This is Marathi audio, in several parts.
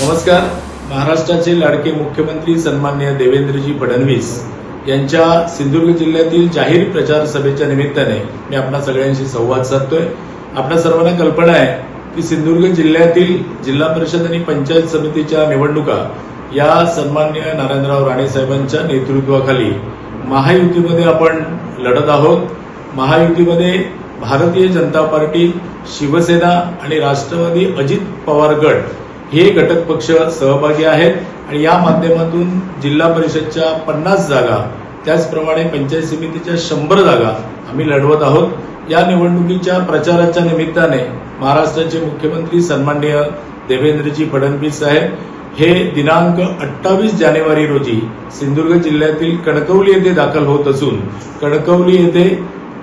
नमस्कार. महाराष्ट्राचे लाडके मुख्यमंत्री सन्मान्य देवेंद्रजी फडणवीस यांच्या सिंधुदुर्ग जिल्ह्यातील जाहीर प्रचार सभेच्या निमित्ताने मी आपणा सगळ्यांशी संवाद साधतोय. आपल्या सर्वांना कल्पना आहे की सिंधुदुर्ग जिल्ह्यातील जिल्हा परिषद आणि पंचायत समितीच्या निवडणुका या सन्मान्य नारायणराव राणे साहेबांच्या नेतृत्वाखाली महायुतीमध्ये आपण लढत आहोत. महायुतीमध्ये भारतीय जनता पार्टी शिवसेना आणि राष्ट्रवादी अजित पवार गट हे घटक पक्ष सहभागी आहेत आणि या माध्यमातून जिल्हा परिषदच्या पन्नास जागा त्याचप्रमाणे पंचायत समितीच्या शंभर जागा आम्ही लढवत आहोत. या निवडणुकीच्या प्रचाराच्या निमित्ताने महाराष्ट्राचे मुख्यमंत्री सन्माननीय देवेंद्रजी फडणवीस साहेब हे दिनांक अठ्ठावीस जानेवारी रोजी सिंधुदुर्ग जिल्ह्यातील कणकवली येथे दाखल होत असून कणकवली येथे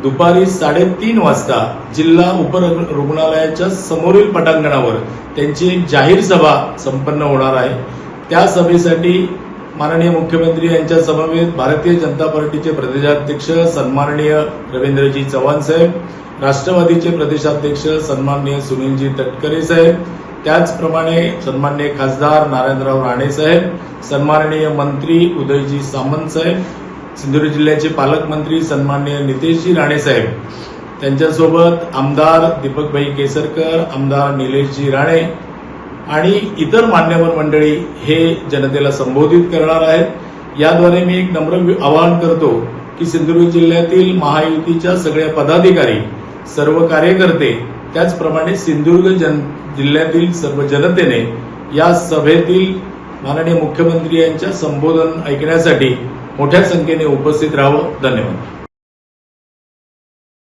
दुपारी साडेतीन वाजता जिल्हा उपरुग्णालयाच्या समोरील पटांगणावर त्यांची एक जाहीर सभा संपन्न होणार आहे. त्या सभेसाठी माननीय मुख्यमंत्री यांच्या समवेत भारतीय जनता पार्टीचे प्रदेशाध्यक्ष सन्माननीय रवींद्रजी चव्हाण साहेब राष्ट्रवादीचे प्रदेशाध्यक्ष सन्माननीय सुनीलजी तटकरे साहेब त्याचप्रमाणे सन्माननीय खासदार नारायणराव राणे साहेब सन्माननीय मंत्री उदयजी सामंत साहेब सिंधुदुर्ग जिल्ह्याचे पालकमंत्री सन्माननीय नितेशजी राणे साहेब त्यांच्यासोबत आमदार दीपकभाई केसरकर आमदार निलेशजी राणे आणि इतर मान्यवर मंडळी हे जनतेला संबोधित करणार आहेत. याद्वारे मी एक नम्र आवाहन करतो की सिंधुदुर्ग जिल्ह्यातील महायुतीच्या सगळ्या पदाधिकारी सर्व कार्यकर्ते त्याचप्रमाणे सिंधुदुर्ग जन जिल्ह्यातील सर्व जनतेने या सभेतील माननीय मुख्यमंत्री यांच्या संबोधन ऐकण्यासाठी मोठ्या संख्येने उपस्थित राहावं धन्यवाद.